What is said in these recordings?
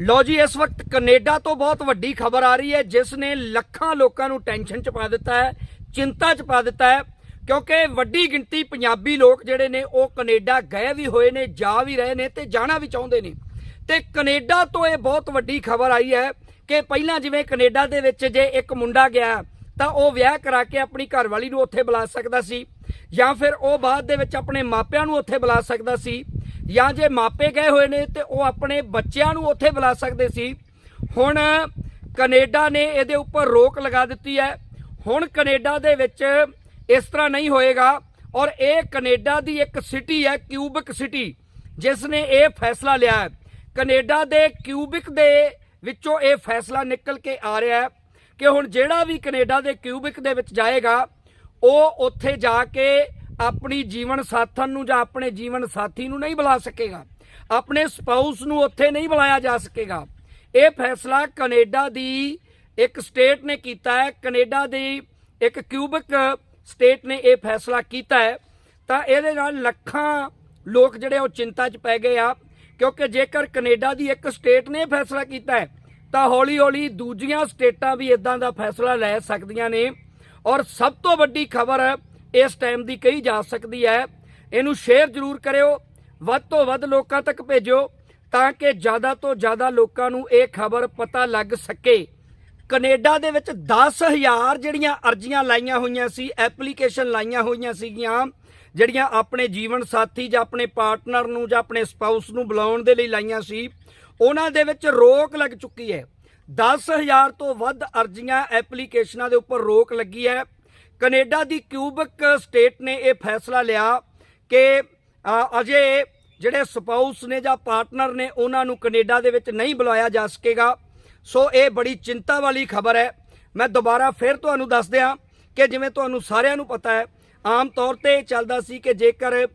ਲੋ ਜੀ, ਇਸ ਵਕਤ ਕੈਨੇਡਾ ਤੋਂ ਬਹੁਤ ਵੱਡੀ ਖਬਰ ਆ ਰਹੀ ਹੈ, ਜਿਸ ਨੇ ਲੱਖਾਂ ਲੋਕਾਂ ਨੂੰ ਟੈਨਸ਼ਨ ਚ ਪਾ ਦਿੱਤਾ ਹੈ, ਚਿੰਤਾ ਚ ਪਾ ਦਿੱਤਾ ਹੈ, ਕਿਉਂਕਿ ਵੱਡੀ ਗਿਣਤੀ ਪੰਜਾਬੀ ਲੋਕ ਜਿਹੜੇ ਨੇ, ਉਹ ਕੈਨੇਡਾ ਗਏ ਵੀ ਹੋਏ ਨੇ, ਜਾ ਵੀ ਰਹੇ ਨੇ ਤੇ ਜਾਣਾ ਵੀ ਚਾਹੁੰਦੇ ਨੇ। ਤੇ ਕੈਨੇਡਾ ਤੋਂ ਇਹ ਬਹੁਤ ਵੱਡੀ ਖਬਰ ਆਈ ਹੈ ਕਿ ਪਹਿਲਾਂ ਜਿਵੇਂ ਕੈਨੇਡਾ ਦੇ ਵਿੱਚ ਜੇ ਇੱਕ ਮੁੰਡਾ ਗਿਆ, ਤਾਂ ਉਹ ਵਿਆਹ ਕਰਾ ਕੇ ਆਪਣੀ ਘਰਵਾਲੀ ਨੂੰ ਉੱਥੇ ਬੁਲਾ ਸਕਦਾ ਸੀ, ਜਾਂ ਫਿਰ ਉਹ ਬਾਅਦ ਦੇ ਵਿੱਚ ਆਪਣੇ ਮਾਪਿਆਂ ਨੂੰ ਉੱਥੇ ਬੁਲਾ ਸਕਦਾ ਸੀ। ਜਾਂ ਜੇ ਮਾਪੇ ਗਏ ਹੋਏ ਨੇ ਤੇ ਉਹ ਆਪਣੇ ਬੱਚਿਆਂ ਨੂੰ ਉੱਥੇ ਬੁਲਾ ਸਕਦੇ ਸੀ। ਹੁਣ ਕੈਨੇਡਾ ਨੇ ਇਹਦੇ ਉੱਪਰ ਰੋਕ ਲਗਾ ਦਿੱਤੀ ਹੈ। ਹੁਣ ਕੈਨੇਡਾ ਦੇ ਵਿੱਚ ਇਸ ਤਰ੍ਹਾਂ ਨਹੀਂ ਹੋਏਗਾ ਔਰ ਇਹ ਕੈਨੇਡਾ ਦੀ ਇੱਕ ਸਿਟੀ ਹੈ, ਕਿਊਬਿਕ ਸਿਟੀ, ਜਿਸ ਨੇ ਇਹ ਫੈਸਲਾ ਲਿਆ ਹੈ। ਕੈਨੇਡਾ ਦੇ ਕਿਊਬਿਕ ਦੇ ਵਿੱਚੋਂ ਇਹ ਫੈਸਲਾ ਨਿਕਲ ਕੇ ਆ ਰਿਹਾ ਹੈ ਕਿ ਹੁਣ ਜਿਹੜਾ ਵੀ ਕੈਨੇਡਾ ਦੇ ਕਿਊਬਿਕ ਦੇ ਵਿੱਚ ਜਾਏਗਾ, ਉਹ ਉੱਥੇ ਜਾ ਕੇ ਆਪਣੀ ਜੀਵਨ ਸਾਥਣ ਨੂੰ ਜਾਂ ਆਪਣੇ ਜੀਵਨ ਸਾਥੀ ਨੂੰ ਨਹੀਂ ਬੁਲਾ ਸਕੇਗਾ। ਆਪਣੇ ਸਪਾਊਸ ਨੂੰ ਉੱਥੇ ਨਹੀਂ ਬੁਲਾਇਆ ਜਾ ਸਕੇਗਾ। ਇਹ ਫੈਸਲਾ ਕੈਨੇਡਾ ਦੀ ਇੱਕ ਸਟੇਟ ਨੇ ਕੀਤਾ ਹੈ। ਕੈਨੇਡਾ ਦੀ ਇੱਕ ਕਿਊਬਿਕ ਸਟੇਟ ਨੇ ਇਹ ਫੈਸਲਾ ਕੀਤਾ ਹੈ। ਤਾਂ ਇਹਦੇ ਨਾਲ ਲੱਖਾਂ ਲੋਕ ਜਿਹੜੇ ਉਹ ਚਿੰਤਾ 'ਚ ਪੈ ਗਏ ਆ। ਕਿਉਂਕਿ ਜੇਕਰ ਕੈਨੇਡਾ ਦੀ ਇੱਕ ਸਟੇਟ ਨੇ ਇਹ ਫੈਸਲਾ ਕੀਤਾ ਹੈ, ਤਾਂ ਹੌਲੀ-ਹੌਲੀ ਦੂਜੀਆਂ ਸਟੇਟਾਂ ਵੀ ਇਦਾਂ ਦਾ ਫੈਸਲਾ ਲੈ ਸਕਦੀਆਂ ਨੇ। ਔਰ ਸਭ ਤੋਂ ਵੱਡੀ ਖਬਰ ਇਸ ਟਾਈਮ ਦੀ ਕਹੀ ਜਾ ਸਕਦੀ ਹੈ। ਇਹਨੂੰ ਸ਼ੇਅਰ ਜ਼ਰੂਰ ਕਰਿਓ। ਵੱਧ ਤੋਂ ਵੱਧ ਲੋਕਾਂ ਤੱਕ ਭੇਜੋ ਤਾਂ ਕਿ ਜ਼ਿਆਦਾ ਤੋਂ ਜ਼ਿਆਦਾ ਲੋਕਾਂ ਨੂੰ ਇਹ ਖਬਰ ਪਤਾ ਲੱਗ ਸਕੇ। ਕੈਨੇਡਾ ਦੇ ਵਿੱਚ 10000 ਜਿਹੜੀਆਂ ਅਰਜ਼ੀਆਂ ਲਾਈਆਂ ਹੋਈਆਂ ਸੀ ਐਪਲੀਕੇਸ਼ਨ ਲਾਈਆਂ ਹੋਈਆਂ ਸੀਗੀਆਂ, ਜਿਹੜੀਆਂ ਆਪਣੇ ਜੀਵਨ ਸਾਥੀ ਜਾਂ ਆਪਣੇ ਪਾਰਟਨਰ ਨੂੰ ਜਾਂ ਆਪਣੇ ਸਪਾਊਸ ਨੂੰ ਬੁਲਾਉਣ ਦੇ ਲਈ ਲਾਈਆਂ ਸੀ, ਉਹਨਾਂ ਦੇ ਵਿੱਚ ਰੋਕ ਲੱਗ ਚੁੱਕੀ ਹੈ। 10000 ਤੋਂ ਵੱਧ ਅਰਜ਼ੀਆਂ ਐਪਲੀਕੇਸ਼ਨਾਂ ਦੇ ਉੱਪਰ ਰੋਕ ਲੱਗੀ ਹੈ। ਕੈਨੇਡਾ ਦੀ ਕਿਊਬਕ ਸਟੇਟ ਨੇ ਇਹ ਫੈਸਲਾ ਲਿਆ ਕਿ ਅਜੇ ਜਿਹੜੇ ਸਪਾਊਸ ਨੇ ਜਾਂ ਪਾਰਟਨਰ ਨੇ, ਉਹਨਾਂ ਨੂੰ ਕੈਨੇਡਾ ਦੇ ਵਿੱਚ ਨਹੀਂ ਬੁਲਾਇਆ ਜਾ ਸਕੇਗਾ। ਸੋ ਇਹ ਬੜੀ ਚਿੰਤਾ ਵਾਲੀ ਖਬਰ ਹੈ। ਮੈਂ ਦੁਬਾਰਾ ਫਿਰ ਤੁਹਾਨੂੰ ਦੱਸ ਦਿਆਂ ਕਿ ਜਿਵੇਂ ਤੁਹਾਨੂੰ ਸਾਰਿਆਂ ਨੂੰ ਪਤਾ ਹੈ, ਆਮ ਤੌਰ ਤੇ ਇਹ ਚੱਲਦਾ ਸੀ ਕਿ ਜੇਕਰ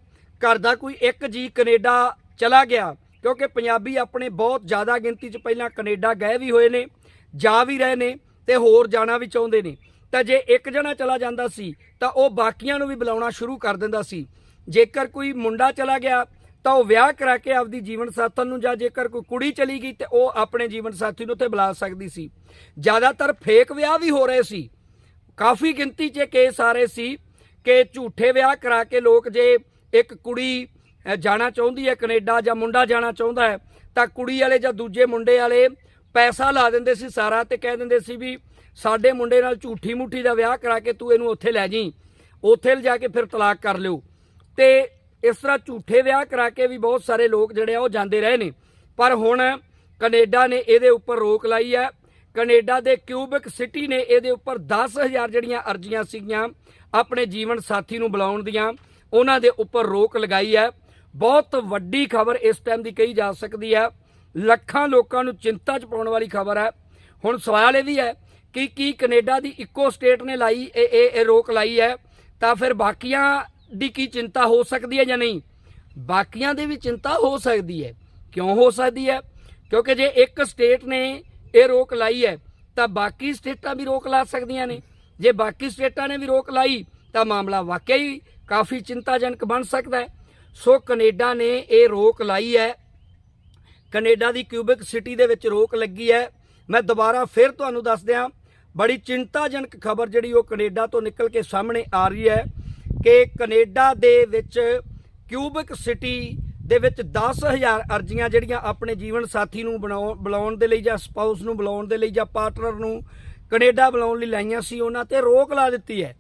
ਘਰ ਦਾ ਕੋਈ ਇੱਕ ਜੀ ਕੈਨੇਡਾ ਚਲਾ ਗਿਆ, ਕਿਉਂਕਿ ਪੰਜਾਬੀ ਆਪਣੇ ਬਹੁਤ ਜ਼ਿਆਦਾ ਗਿਣਤੀ 'ਚ ਪਹਿਲਾਂ ਕੈਨੇਡਾ ਗਏ ਵੀ ਹੋਏ ਨੇ, ਜਾ ਵੀ ਰਹੇ ਨੇ ਤੇ ਹੋਰ ਜਾਣਾ ਵੀ ਚਾਹੁੰਦੇ ਨੇ। ਤਾਂ ਜੇ ਇੱਕ ਜਣਾ ਚਲਾ ਜਾਂਦਾ ਸੀ, ਤਾਂ ਉਹ ਬਾਕੀਆਂ ਨੂੰ ਵੀ ਬੁਲਾਉਣਾ ਸ਼ੁਰੂ ਕਰ ਦਿੰਦਾ ਸੀ। ਜੇਕਰ ਕੋਈ ਮੁੰਡਾ ਚਲਾ ਗਿਆ, ਤਾਂ ਉਹ ਵਿਆਹ ਕਰਾ ਕੇ ਆਪਦੀ ਜੀਵਨ ਸਾਥਣ ਨੂੰ ਜਾਂ ਜੇਕਰ ਕੋਈ ਕੁੜੀ ਚਲੀ ਗਈ, ਤੇ ਉਹ ਆਪਣੇ ਜੀਵਨ ਸਾਥੀ ਨੂੰ ਉੱਥੇ ਬੁਲਾ ਸਕਦੀ ਸੀ। ਜ਼ਿਆਦਾਤਰ ਫੇਕ ਵਿਆਹ ਵੀ ਹੋ ਰਹੇ ਸੀ। ਕਾਫੀ ਗਿਣਤੀ 'ਚ ਕੇਸ ਆ ਰਹੇ ਸੀ ਕਿ ਝੂਠੇ ਵਿਆਹ ਕਰਾ ਕੇ ਲੋਕ ਜੇ ਇੱਕ ਕੁੜੀ ਜਾਣਾ ਚਾਹੁੰਦੀ ਹੈ ਕੈਨੇਡਾ ਜਾਂ ਮੁੰਡਾ ਜਾਣਾ ਚਾਹੁੰਦਾ ਹੈ, ਤਾਂ ਕੁੜੀ ਵਾਲੇ ਜਾਂ ਦੂਜੇ ਮੁੰਡੇ ਵਾਲੇ ਪੈਸਾ ਲਾ ਦਿੰਦੇ ਸੀ ਸਾਰਾ ਤੇ ਕਹਿ ਦਿੰਦੇ ਸੀ ਵੀ ਸਾਡੇ ਮੁੰਡੇ ਨਾਲ ਝੂਠੀ ਮੁੱਠੀ ਦਾ ਵਿਆਹ ਕਰਾ ਕੇ ਤੂੰ ਇਹਨੂੰ ਉੱਥੇ ਲੈ ਜੀ ਉੱਥੇ ਲਿਜਾ ਕੇ ਫਿਰ ਤਲਾਕ ਕਰ ਲਿਓ। ਤੇ ਇਸ ਤਰ੍ਹਾਂ ਝੂਠੇ ਵਿਆਹ ਕਰਾ ਕੇ ਵੀ ਬਹੁਤ ਸਾਰੇ ਲੋਕ ਜਿਹੜੇ ਆ ਉਹ ਜਾਂਦੇ ਰਹੇ ਨੇ। ਪਰ ਹੁਣ ਕੈਨੇਡਾ ਨੇ ਇਹਦੇ ਉੱਪਰ ਰੋਕ ਲਾਈ ਹੈ। ਕੈਨੇਡਾ ਦੇ ਕਿਊਬਿਕ ਸਿਟੀ ਨੇ ਇਹਦੇ ਉੱਪਰ 10000 ਜਿਹੜੀਆਂ ਅਰਜ਼ੀਆਂ ਸੀਗੀਆਂ ਆਪਣੇ ਜੀਵਨ ਸਾਥੀ ਨੂੰ ਬੁਲਾਉਣ ਦੀਆਂ, ਉਹਨਾਂ ਦੇ ਉੱਪਰ ਰੋਕ ਲਗਾਈ ਹੈ। ਬਹੁਤ ਵੱਡੀ ਖਬਰ ਇਸ ਟਾਈਮ ਦੀ ਕਹੀ ਜਾ ਸਕਦੀ ਹੈ। ਲੱਖਾਂ ਲੋਕਾਂ ਨੂੰ ਚਿੰਤਾ 'ਚ ਪਾਉਣ ਵਾਲੀ ਖਬਰ ਹੈ। ਹੁਣ ਸਵਾਲ ਇਹ ਵੀ ਹੈ ਕਿ ਕੀ ਕੈਨੇਡਾ ਦੀ ਇੱਕੋ ਸਟੇਟ ਨੇ ਲਾਈ, ਇਹ ਇਹ ਰੋਕ ਲਾਈ ਹੈ, ਤਾਂ ਫਿਰ ਬਾਕੀਆਂ ਦੀ ਕੀ ਚਿੰਤਾ ਹੋ ਸਕਦੀ ਹੈ ਜਾਂ ਨਹੀਂ? ਬਾਕੀਆਂ ਦੀ ਵੀ ਚਿੰਤਾ ਹੋ ਸਕਦੀ ਹੈ। ਕਿਉਂ ਹੋ ਸਕਦੀ ਹੈ? ਕਿਉਂਕਿ ਜੇ ਇੱਕ ਸਟੇਟ ਨੇ ਇਹ ਰੋਕ ਲਾਈ ਹੈ, ਤਾਂ ਬਾਕੀ ਸਟੇਟਾਂ ਵੀ ਰੋਕ ਲਾ ਸਕਦੀਆਂ ਨੇ। ਜੇ ਬਾਕੀ ਸਟੇਟਾਂ ਨੇ ਵੀ ਰੋਕ ਲਾਈ, ਤਾਂ ਮਾਮਲਾ ਵਾਕਿਆ ਹੀ ਕਾਫੀ ਚਿੰਤਾਜਨਕ ਬਣ ਸਕਦਾ ਹੈ। ਸੋ ਕੈਨੇਡਾ ਨੇ ਇਹ ਰੋਕ ਲਾਈ ਹੈ। ਕੈਨੇਡਾ ਦੀ ਕਿਊਬਿਕ ਸਿਟੀ ਦੇ ਵਿੱਚ ਰੋਕ ਲੱਗੀ ਹੈ। ਮੈਂ ਦੁਬਾਰਾ ਫਿਰ ਤੁਹਾਨੂੰ ਦੱਸ ਦਿਆਂ ਬੜੀ ਚਿੰਤਾਜਨਕ ਖਬਰ ਜਿਹੜੀ ਉਹ ਕੈਨੇਡਾ ਤੋਂ ਨਿਕਲ ਕੇ ਸਾਹਮਣੇ ਆ ਰਹੀ ਹੈ ਕਿ ਕੈਨੇਡਾ ਦੇ ਵਿੱਚ ਕਿਊਬਿਕ ਸਿਟੀ ਦੇ ਵਿੱਚ 10000 ਅਰਜ਼ੀਆਂ ਜਿਹੜੀਆਂ ਆਪਣੇ ਜੀਵਨ ਸਾਥੀ ਨੂੰ ਬਣਾਉ- ਬੁਲਾਉਣ ਦੇ ਲਈ ਜਾਂ ਸਪਾਊਸ ਨੂੰ ਬੁਲਾਉਣ ਦੇ ਲਈ ਜਾਂ ਪਾਰਟਨਰ ਨੂੰ ਕੈਨੇਡਾ ਬੁਲਾਉਣ ਲਈ ਲਾਈਆਂ ਸੀ, ਉਹਨਾਂ ਤੇ ਰੋਕ ਲਾ ਦਿੱਤੀ ਹੈ।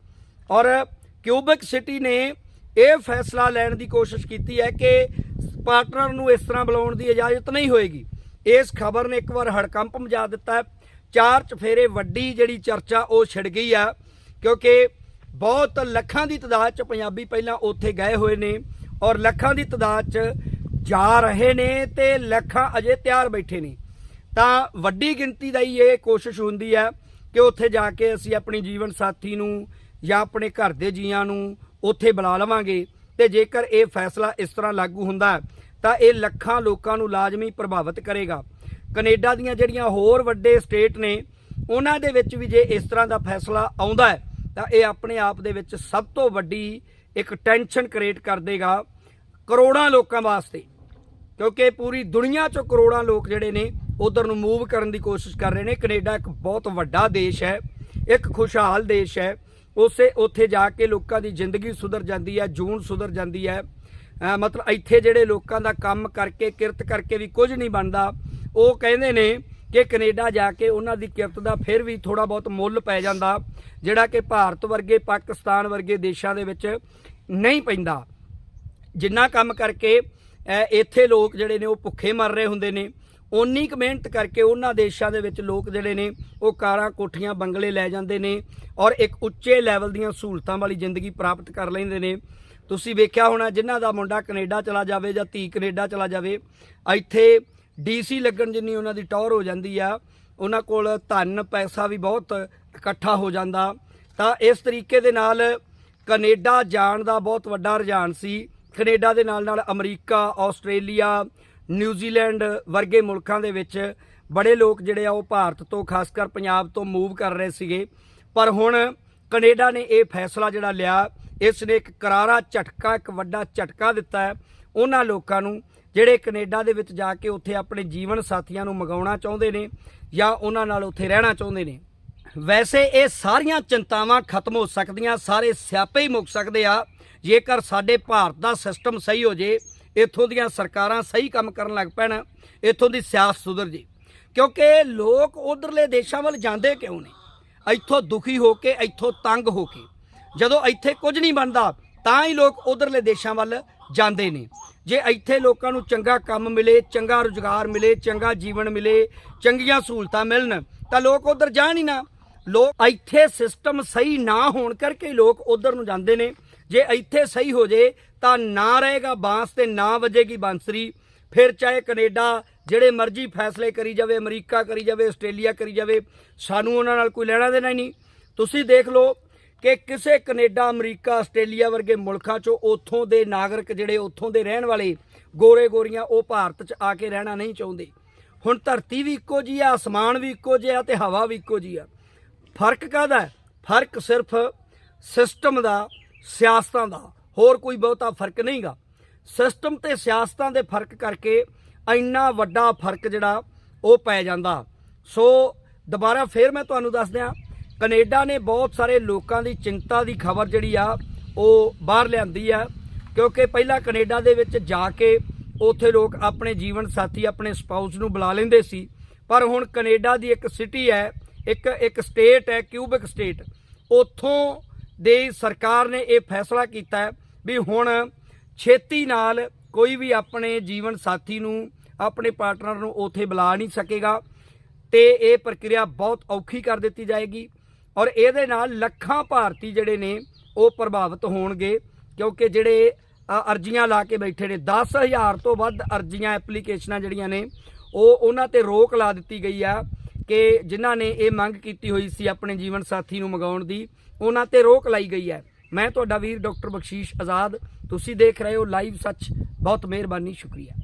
ਔਰ ਕਿਊਬਿਕ ਸਿਟੀ ਨੇ ਇਹ ਫੈਸਲਾ ਲੈਣ ਦੀ ਕੋਸ਼ਿਸ਼ ਕੀਤੀ ਹੈ ਕਿ ਪਾਰਟਨਰ ਨੂੰ ਇਸ ਤਰ੍ਹਾਂ ਬੁਲਾਉਣ ਦੀ ਇਜਾਜ਼ਤ ਨਹੀਂ ਹੋਏਗੀ। ਇਸ ਖਬਰ ਨੇ ਇੱਕ ਵਾਰ ਹੜਕੰਪ ਮਚਾ ਦਿੱਤਾ ਹੈ। ਚਾਰ ਚਫੇਰੇ ਵੱਡੀ ਜਿਹੜੀ ਚਰਚਾ ਉਹ ਛਿੜ ਗਈ ਆ, ਕਿਉਂਕਿ ਬਹੁਤ ਲੱਖਾਂ ਦੀ ਤਦਾਦ ਚ ਪੰਜਾਬੀ ਪਹਿਲਾਂ ਉੱਥੇ ਗਏ ਹੋਏ ਨੇ ਔਰ ਲੱਖਾਂ ਦੀ ਤਦਾਦ ਚ ਜਾ ਰਹੇ ਨੇ ਤੇ ਲੱਖਾਂ ਅਜੇ ਤਿਆਰ ਬੈਠੇ ਨੇ। ਤਾਂ ਵੱਡੀ ਗਿਣਤੀ ਦਾ ਹੀ ਇਹ ਕੋਸ਼ਿਸ਼ ਹੁੰਦੀ ਹੈ ਕਿ ਉੱਥੇ ਜਾ ਕੇ ਅਸੀਂ ਆਪਣੀ ਜੀਵਨ ਸਾਥੀ ਨੂੰ ਜਾਂ ਆਪਣੇ ਘਰ ਦੇ ਜੀਆਂ ਨੂੰ ਉੱਥੇ ਬੁਲਾ ਲਵਾਂਗੇ ਤੇ ਜੇਕਰ ਇਹ ਫੈਸਲਾ ਇਸ ਤਰ੍ਹਾਂ ਲਾਗੂ ਹੁੰਦਾ ਤਾਂ ਇਹ ਲੱਖਾਂ ਲੋਕਾਂ ਨੂੰ ਲਾਜ਼ਮੀ ਪ੍ਰਭਾਵਿਤ ਕਰੇਗਾ। ਕੈਨੇਡਾ ਦੀਆਂ ਜਿਹੜੀਆਂ ਹੋਰ ਵੱਡੇ ਸਟੇਟ ਨੇ, ਉਹਨਾਂ ਦੇ ਵਿੱਚ ਵੀ ਜੇ ਇਸ ਤਰ੍ਹਾਂ ਦਾ ਫੈਸਲਾ ਆਉਂਦਾ ਹੈ, ਤਾਂ ਇਹ ਆਪਣੇ ਆਪ ਦੇ ਵਿੱਚ ਸਭ ਤੋਂ ਵੱਡੀ ਇੱਕ ਟੈਨਸ਼ਨ ਕ੍ਰੀਏਟ ਕਰ ਦੇਗਾ ਕਰੋੜਾਂ ਲੋਕਾਂ ਵਾਸਤੇ। ਕਿਉਂਕਿ ਪੂਰੀ ਦੁਨੀਆ 'ਚੋਂ ਕਰੋੜਾਂ ਲੋਕ ਜਿਹੜੇ ਨੇ, ਉਧਰ ਨੂੰ ਮੂਵ ਕਰਨ ਦੀ ਕੋਸ਼ਿਸ਼ ਕਰ ਰਹੇ ਨੇ। ਕੈਨੇਡਾ ਇੱਕ ਬਹੁਤ ਵੱਡਾ ਦੇਸ਼ ਹੈ, ਇੱਕ ਖੁਸ਼ਹਾਲ ਦੇਸ਼ ਹੈ। ਉਸੇ ਉੱਥੇ ਜਾ ਕੇ ਲੋਕਾਂ ਦੀ ਜ਼ਿੰਦਗੀ ਸੁਧਰ ਜਾਂਦੀ ਹੈ, ਜੂਨ ਸੁਧਰ ਜਾਂਦੀ ਹੈ। ਮਤਲਬ ਇੱਥੇ ਜਿਹੜੇ ਲੋਕਾਂ ਦਾ ਕੰਮ ਕਰਕੇ, ਕਿਰਤ ਕਰਕੇ ਵੀ ਕੁਝ ਨਹੀਂ ਬਣਦਾ ਉਹ ਕਹਿੰਦੇ ਨੇ ਕਿ ਕੈਨੇਡਾ ਜਾ ਕੇ ਉਹਨਾਂ ਦੀ ਕਿਰਤ ਦਾ ਫਿਰ ਵੀ ਥੋੜਾ ਬਹੁਤ ਮੁੱਲ ਪੈ ਜਾਂਦਾ, ਜਿਹੜਾ ਕਿ ਭਾਰਤ ਵਰਗੇ, ਪਾਕਿਸਤਾਨ ਵਰਗੇ ਦੇਸ਼ਾਂ ਦੇ ਵਿੱਚ ਨਹੀਂ ਪੈਂਦਾ। ਜਿੰਨਾ ਕੰਮ ਕਰਕੇ ਇੱਥੇ ਲੋਕ ਜਿਹੜੇ ਨੇ ਉਹ ਭੁੱਖੇ ਮਰ ਰਹੇ ਹੁੰਦੇ ਨੇ ਉਨੀ ਕੁ ਮਿਹਨਤ ਕਰਕੇ ਉਹਨਾਂ ਦੇਸ਼ਾਂ ਦੇ ਵਿੱਚ ਲੋਕ ਜਿਹੜੇ ਨੇ, ਉਹ ਕਾਰਾਂ, ਕੋਠੀਆਂ, ਬੰਗਲੇ ਲੈ ਜਾਂਦੇ ਨੇ ਔਰ ਇੱਕ ਉੱਚੇ ਲੈਵਲ ਦੀਆਂ ਸਹੂਲਤਾਂ ਵਾਲੀ ਜ਼ਿੰਦਗੀ ਪ੍ਰਾਪਤ ਕਰ ਲੈਂਦੇ ਨੇ। ਤੁਸੀਂ ਵੇਖਿਆ ਹੋਣਾ, ਜਿਨ੍ਹਾਂ ਦਾ ਮੁੰਡਾ ਕੈਨੇਡਾ ਚਲਾ ਜਾਵੇ ਜਾਂ ਧੀ ਕੈਨੇਡਾ ਚਲਾ ਜਾਵੇ, ਇੱਥੇ ਡੀਸੀ ਲੱਗਣ ਜਿੰਨੀ ਉਹਨਾਂ ਦੀ ਟੌਰ ਹੋ ਜਾਂਦੀ ਆ, ਉਹਨਾਂ ਕੋਲ ਧਨ, ਪੈਸਾ ਵੀ ਬਹੁਤ ਇਕੱਠਾ ਹੋ ਜਾਂਦਾ। ਤਾਂ ਇਸ ਤਰੀਕੇ ਦੇ ਨਾਲ ਕੈਨੇਡਾ ਜਾਣ ਦਾ ਬਹੁਤ ਵੱਡਾ ਰੁਝਾਨ ਸੀ। ਕੈਨੇਡਾ ਦੇ ਨਾਲ ਨਾਲ ਅਮਰੀਕਾ, ਆਸਟ੍ਰੇਲੀਆ ਨਿਊਜ਼ੀਲੈਂਡ ਵਰਗੇ ਮੁਲਕਾਂ ਦੇ ਵਿੱਚ ਬੜੇ ਲੋਕ ਜਿਹੜੇ ਆ ਉਹ ਭਾਰਤ ਤੋਂ, ਖਾਸ ਕਰ ਪੰਜਾਬ ਤੋਂ ਮੂਵ ਕਰ ਰਹੇ ਸੀਗੇ। ਪਰ ਹੁਣ ਕੈਨੇਡਾ ਨੇ ਇਹ ਫੈਸਲਾ ਜਿਹੜਾ ਲਿਆ, ਇਸ ਨੇ ਇੱਕ ਕਰਾਰਾ ਝਟਕਾ, ਇੱਕ ਵੱਡਾ ਝਟਕਾ ਦਿੱਤਾ ਹੈ। ਉਹਨਾਂ ਲੋਕਾਂ ਨੂੰ ਜਿਹੜੇ ਕੈਨੇਡਾ ਦੇ ਵਿੱਚ ਜਾ ਕੇ ਉੱਥੇ ਆਪਣੇ ਜੀਵਨ ਸਾਥੀਆਂ ਨੂੰ ਮਗਾਉਣਾ ਚਾਹੁੰਦੇ ਨੇ ਜਾਂ ਉਹਨਾਂ ਨਾਲ ਉੱਥੇ ਰਹਿਣਾ ਚਾਹੁੰਦੇ ਨੇ, ਵੈਸੇ ਇਹ ਸਾਰੀਆਂ ਚਿੰਤਾਵਾਂ ਖਤਮ ਹੋ ਸਕਦੀਆਂ, ਸਾਰੇ ਸਿਆਪੇ ਹੀ ਮੁੱਕ ਸਕਦੇ ਆ। ਜੇਕਰ ਸਾਡੇ ਭਾਰਤ ਦਾ ਸਿਸਟਮ ਸਹੀ ਹੋ ਜੇ, ਇੱਥੋਂ ਦੀਆਂ ਸਰਕਾਰਾਂ ਸਹੀ ਕੰਮ ਕਰਨ ਲੱਗ ਪੈਣ, ਇੱਥੋਂ ਦੀ ਸਿਆਸਤ ਸੁਧਰ ਜੇ। ਕਿਉਂਕਿ ਲੋਕ ਉਧਰਲੇ ਦੇਸ਼ਾਂ ਵੱਲ ਜਾਂਦੇ ਕਿਉਂ ਨੇ? ਇੱਥੋਂ ਦੁਖੀ ਹੋ ਕੇ, ਇੱਥੋਂ ਤੰਗ ਹੋ ਕੇ। ਜਦੋਂ ਇੱਥੇ ਕੁਝ ਨਹੀਂ ਬਣਦਾ, ਤਾਂ ਹੀ ਲੋਕ ਉਧਰਲੇ ਦੇਸ਼ਾਂ ਵੱਲ ਜਾਂਦੇ ਨੇ। ਜੇ ਇੱਥੇ ਲੋਕਾਂ ਨੂੰ ਚੰਗਾ ਕੰਮ ਮਿਲੇ, ਚੰਗਾ ਰੁਜ਼ਗਾਰ ਮਿਲੇ, ਚੰਗਾ ਜੀਵਨ ਮਿਲੇ, ਚੰਗੀਆਂ ਸਹੂਲਤਾਂ ਮਿਲਣ, ਤਾਂ ਲੋਕ ਉਧਰ ਜਾਣ ਹੀ ਨਾ। ਲੋਕ ਇੱਥੇ ਸਿਸਟਮ ਸਹੀ ਨਾ ਹੋਣ ਕਰਕੇ ਲੋਕ ਉਧਰ ਨੂੰ ਜਾਂਦੇ ਨੇ। ਜੇ ਇੱਥੇ ਸਹੀ ਹੋ ਜੇ, ਤਾਂ ਨਾ ਰਹੇਗਾ ਬਾਂਸ ਤੇ ਨਾ ਵਜੇਗੀ ਬਾਂਸਰੀ। ਫਿਰ ਚਾਹੇ ਕੈਨੇਡਾ ਜਿਹੜੇ ਮਰਜ਼ੀ ਫੈਸਲੇ ਕਰੀ ਜਾਵੇ, ਅਮਰੀਕਾ ਕਰੀ ਜਾਵੇ, ਆਸਟ੍ਰੇਲੀਆ ਕਰੀ ਜਾਵੇ, ਸਾਨੂੰ ਉਹਨਾਂ ਨਾਲ ਕੋਈ ਲੈਣਾ ਦੇਣਾ ਹੀ ਨਹੀਂ। ਤੁਸੀਂ ਦੇਖ ਲਓ ਕਿ ਕਿਸੇ ਕੈਨੇਡਾ, ਅਮਰੀਕਾ, ਆਸਟ੍ਰੇਲੀਆ ਵਰਗੇ ਮੁਲਕਾਂ 'ਚੋਂ ਉੱਥੋਂ ਦੇ ਨਾਗਰਿਕ ਜਿਹੜੇ ਉੱਥੋਂ ਦੇ ਰਹਿਣ ਵਾਲੇ ਗੋਰੇ ਗੋਰੀਆਂ ਉਹ ਭਾਰਤ 'ਚ ਆ ਕੇ ਰਹਿਣਾ ਨਹੀਂ ਚਾਹੁੰਦੇ। ਹੁਣ ਧਰਤੀ ਵੀ ਇੱਕੋ ਜੀ ਆ, ਅਸਮਾਨ ਵੀ ਇੱਕੋ ਜਿਹਾ ਤੇ ਹਵਾ ਵੀ ਇੱਕੋ ਜੀ ਆ। ਫ਼ਰਕ ਕਾਹਦਾ ਫ਼ਰਕ ਸਿਰਫ ਸਿਸਟਮ ਦਾ, ਸਿਆਸਤਾਂ ਦਾ। ਹੋਰ ਕੋਈ ਬਹੁਤਾ ਫ਼ਰਕ ਨਹੀਂਗਾ। ਸਿਸਟਮ ਤੇ ਸਿਆਸਤਾਂ ਦੇ ਫ਼ਰਕ ਕਰਕੇ ਇੰਨਾ ਵੱਡਾ ਫ਼ਰਕ ਜਿਹੜਾ ਉਹ ਪੈ ਜਾਂਦਾ। ਸੋ ਦੁਬਾਰਾ ਫੇਰ ਮੈਂ ਤੁਹਾਨੂੰ ਦੱਸ ਦਿਆਂ ਕੈਨੇਡਾ ਨੇ ਬਹੁਤ ਸਾਰੇ ਲੋਕਾਂ ਦੀ ਚਿੰਤਾ ਦੀ ਖਬਰ ਜਿਹੜੀ ਆ, ਉਹ ਬਾਹਰ ਲਿਆਂਦੀ ਆ, ਕਿਉਂਕਿ ਪਹਿਲਾਂ ਕੈਨੇਡਾ ਦੇ ਵਿੱਚ ਜਾ ਕੇ ਉੱਥੇ ਲੋਕ ਆਪਣੇ ਜੀਵਨ ਸਾਥੀ, ਆਪਣੇ ਸਪਾਊਸ ਨੂੰ ਬੁਲਾ ਲੈਂਦੇ ਸੀ। ਪਰ ਹੁਣ ਕੈਨੇਡਾ ਦੀ ਇੱਕ ਸਿਟੀ ਹੈ, ਇੱਕ ਇੱਕ ਸਟੇਟ ਹੈ ਕਿਊਬਿਕ ਸਟੇਟ ਉੱਥੋਂ ਦੇ ਸਰਕਾਰ ਨੇ ਇਹ ਫੈਸਲਾ ਕੀਤਾ ਵੀ ਹੁਣ ਛੇਤੀ ਨਾਲ ਕੋਈ ਵੀ ਆਪਣੇ ਜੀਵਨ ਸਾਥੀ ਨੂੰ, ਆਪਣੇ ਪਾਰਟਨਰ ਨੂੰ ਉੱਥੇ ਬੁਲਾ ਨਹੀਂ ਸਕੇਗਾ ਤੇ ਇਹ ਪ੍ਰਕਿਰਿਆ ਬਹੁਤ ਔਖੀ ਕਰ ਦਿੱਤੀ ਜਾਏਗੀ। ਔਰ ਇਹਦੇ ਨਾਲ ਲੱਖਾਂ ਭਾਰਤੀ ਜਿਹੜੇ ਨੇ, ਉਹ ਪ੍ਰਭਾਵਿਤ ਹੋਣਗੇ, ਕਿਉਂਕਿ ਜਿਹੜੇ ਅਰਜ਼ੀਆਂ ਲਾ ਕੇ ਬੈਠੇ ਨੇ 10000 ਤੋਂ ਵੱਧ ਅਰਜ਼ੀਆਂ, ਐਪਲੀਕੇਸ਼ਨਾਂ ਜਿਹੜੀਆਂ ਨੇ, ਉਹ ਉਹਨਾਂ ਤੇ ਰੋਕ ਲਾ ਦਿੱਤੀ ਗਈ ਆ ਕਿ ਜਿਨ੍ਹਾਂ ਨੇ ਇਹ ਮੰਗ ਕੀਤੀ ਹੋਈ ਸੀ ਆਪਣੇ ਜੀਵਨ ਸਾਥੀ ਨੂੰ ਮਗਾਉਣ ਦੀ, ਉਹਨਾਂ ਤੇ ਰੋਕ ਲਾਈ ਗਈ ਹੈ। ਮੈਂ ਤੁਹਾਡਾ ਵੀਰ ਡਾਕਟਰ ਬਖਸ਼ੀਸ਼ ਆਜ਼ਾਦ, ਤੁਸੀਂ ਦੇਖ ਰਹੇ ਹੋ ਲਾਈਵ ਸੱਚ। ਬਹੁਤ ਮਿਹਰਬਾਨੀ, ਸ਼ੁਕਰੀਆ।